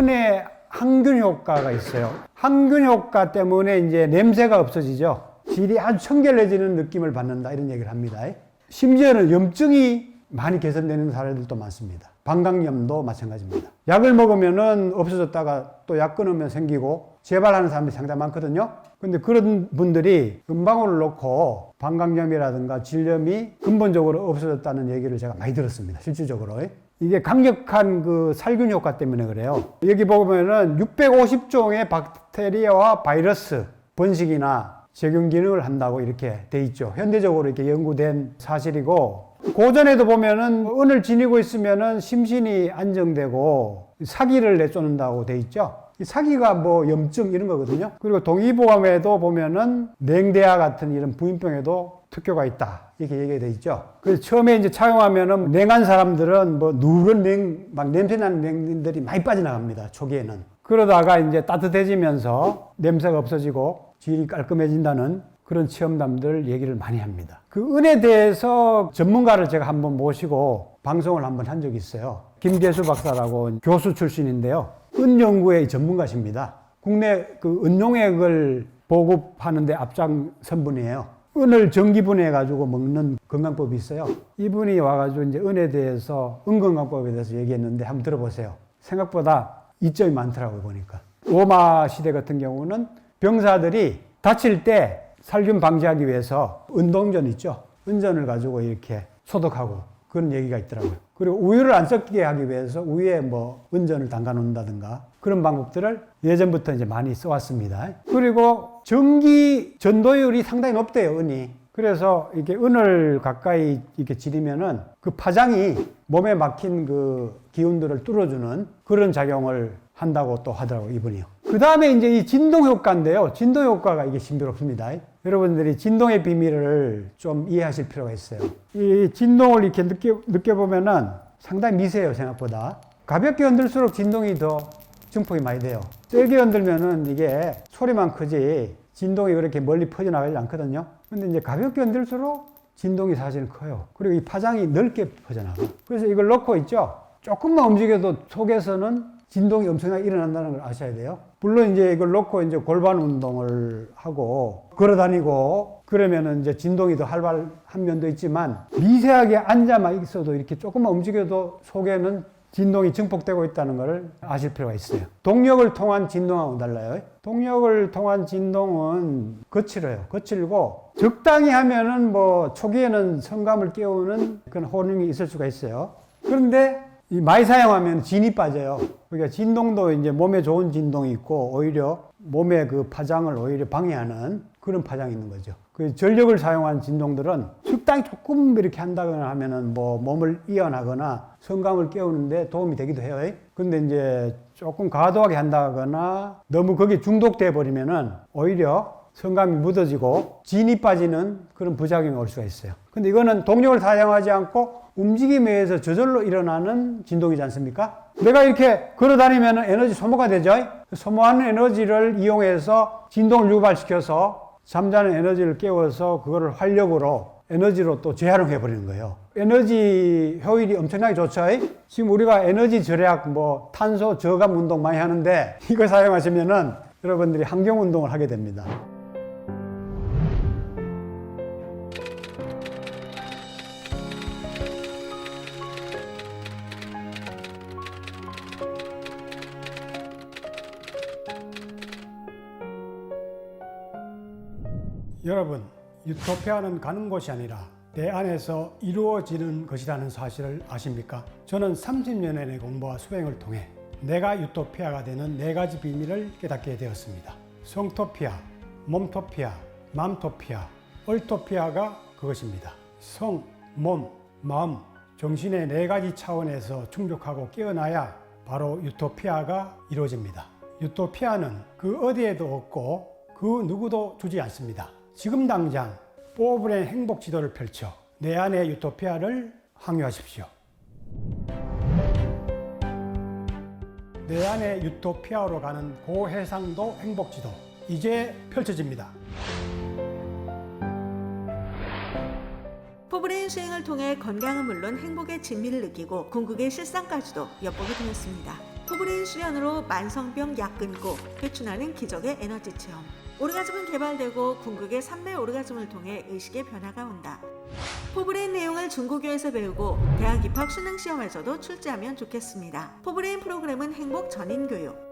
은의 항균 효과가 있어요. 항균 효과 때문에 이제 냄새가 없어지죠. 질이 아주 청결해지는 느낌을 받는다 이런 얘기를 합니다. 심지어는 염증이 많이 개선되는 사례들도 많습니다. 방광염도 마찬가지입니다. 약을 먹으면은 없어졌다가 또 약 끊으면 생기고 재발하는 사람들이 상당히 많거든요. 근데 그런 분들이 금방울을 놓고 방광염이라든가 질염이 근본적으로 없어졌다는 얘기를 제가 많이 들었습니다. 실질적으로. 이게 강력한 그 살균 효과 때문에 그래요. 여기 보면은 650종의 박테리아와 바이러스 번식이나 적용 기능을 한다고 이렇게 돼 있죠. 현대적으로 이렇게 연구된 사실이고 고전에도 보면은 은을 지니고 있으면은 심신이 안정되고 사기를 내쫓는다고 돼 있죠. 이 사기가 뭐 염증 이런 거거든요. 그리고 동의보감에도 보면은 냉대화 같은 이런 부인병에도 특효가 있다. 이렇게 얘기가 돼 있죠. 그래서 처음에 이제 착용하면은 냉한 사람들은 뭐 누런 냉, 막 냄새나는 냉들이 많이 빠져나갑니다. 초기에는. 그러다가 이제 따뜻해지면서 냄새가 없어지고 질이 깔끔해진다는 그런 체험담들 얘기를 많이 합니다. 그 은에 대해서 전문가를 제가 한번 모시고 방송을 한번 한 적이 있어요. 김계수 박사라고 교수 출신인데요. 은 연구의 전문가십니다. 국내 그 은용액을 보급하는데 앞장선 분이에요. 은을 전기분해 가지고 먹는 건강법이 있어요. 이분이 와가지고 이제 은에 대해서 은건강법에 대해서 얘기했는데 한번 들어보세요. 생각보다 이점이 많더라고요 보니까. 로마 시대 같은 경우는 병사들이 다칠 때 살균 방지하기 위해서 은동전 있죠. 은전을 가지고 이렇게 소독하고 그런 얘기가 있더라고요. 그리고 우유를 안 섞게 하기 위해서 우유에 뭐 은전을 담가 놓는다든가 그런 방법들을 예전부터 이제 많이 써왔습니다. 그리고 전기 전도율이 상당히 높대요, 은이. 그래서 이렇게 은을 가까이 이렇게 지리면은 그 파장이 몸에 막힌 그 기운들을 뚫어주는 그런 작용을 한다고 또 하더라고요, 이분이요. 그 다음에 이제 이 진동 효과인데요. 진동 효과가 이게 신비롭습니다. 여러분들이 진동의 비밀을 좀 이해하실 필요가 있어요. 이 진동을 이렇게 느껴, 느껴보면은 상당히 미세해요, 생각보다. 가볍게 흔들수록 진동이 더 증폭이 많이 돼요. 세게 흔들면은 이게 소리만 크지 진동이 그렇게 멀리 퍼져나가지 않거든요. 근데 이제 가볍게 흔들수록 진동이 사실은 커요. 그리고 이 파장이 넓게 퍼져나가. 그래서 이걸 놓고 있죠. 조금만 움직여도 속에서는 진동이 엄청나게 일어난다는 걸 아셔야 돼요. 물론 이제 이걸 놓고 이제 골반 운동을 하고 걸어 다니고 그러면은 이제 진동이 더 활발한 면도 있지만 미세하게 앉아만 있어도 이렇게 조금만 움직여도 속에는 진동이 증폭되고 있다는 것을 아실 필요가 있어요. 동력을 통한 진동하고 달라요. 동력을 통한 진동은 거칠어요. 거칠고 적당히 하면은 뭐 초기에는 성감을 깨우는 그런 호응이 있을 수가 있어요. 그런데 이 많이 사용하면 진이 빠져요. 그러니까 진동도 이제 몸에 좋은 진동이 있고 오히려 몸의 그 파장을 오히려 방해하는 그런 파장이 있는 거죠. 그 전력을 사용한 진동들은 적당히 조금 이렇게 한다거나 하면은 뭐 몸을 이완하거나 성감을 깨우는데 도움이 되기도 해요. 근데 이제 조금 과도하게 한다거나 너무 거기에 중독돼 버리면은 오히려 성감이 묻어지고 진이 빠지는 그런 부작용이 올 수가 있어요. 근데 이거는 동력을 사용하지 않고 움직임에 의해서 저절로 일어나는 진동이지 않습니까? 내가 이렇게 걸어 다니면 에너지 소모가 되죠? 소모하는 에너지를 이용해서 진동을 유발시켜서 잠자는 에너지를 깨워서 그거를 활력으로 에너지로 또 재활용해 버리는 거예요. 에너지 효율이 엄청나게 좋죠? 지금 우리가 에너지 절약, 뭐 탄소 저감 운동 많이 하는데 이거 사용하시면은 여러분들이 환경 운동을 하게 됩니다. 여러분, 유토피아는 가는 곳이 아니라 내 안에서 이루어지는 것이라는 사실을 아십니까? 저는 30년의 공부와 수행을 통해 내가 유토피아가 되는 네 가지 비밀을 깨닫게 되었습니다. 성토피아, 몸토피아, 맘토피아, 얼토피아가 그것입니다. 성, 몸, 마음, 정신의 네 가지 차원에서 충족하고 깨어나야 바로 유토피아가 이루어집니다. 유토피아는 그 어디에도 없고 그 누구도 주지 않습니다. 지금 당장 포브랜 행복 지도를 펼쳐 내 안의 유토피아를 항유하십시오. 내 안의 유토피아로 가는 고해상도 행복 지도 이제 펼쳐집니다. 포브레인 수행을 통해 건강은 물론 행복의 진미를 느끼고 궁극의 실상까지도 엿보게 되었습니다. 포브레인 수련으로 만성병 약 끊고 회춘하는 기적의 에너지 체험. 오르가즘은 개발되고 궁극의 삼매 오르가즘을 통해 의식의 변화가 온다. 포브레인 내용을 중고교에서 배우고 대학 입학 수능 시험에서도 출제하면 좋겠습니다. 포브레인 프로그램은 행복 전인 교육.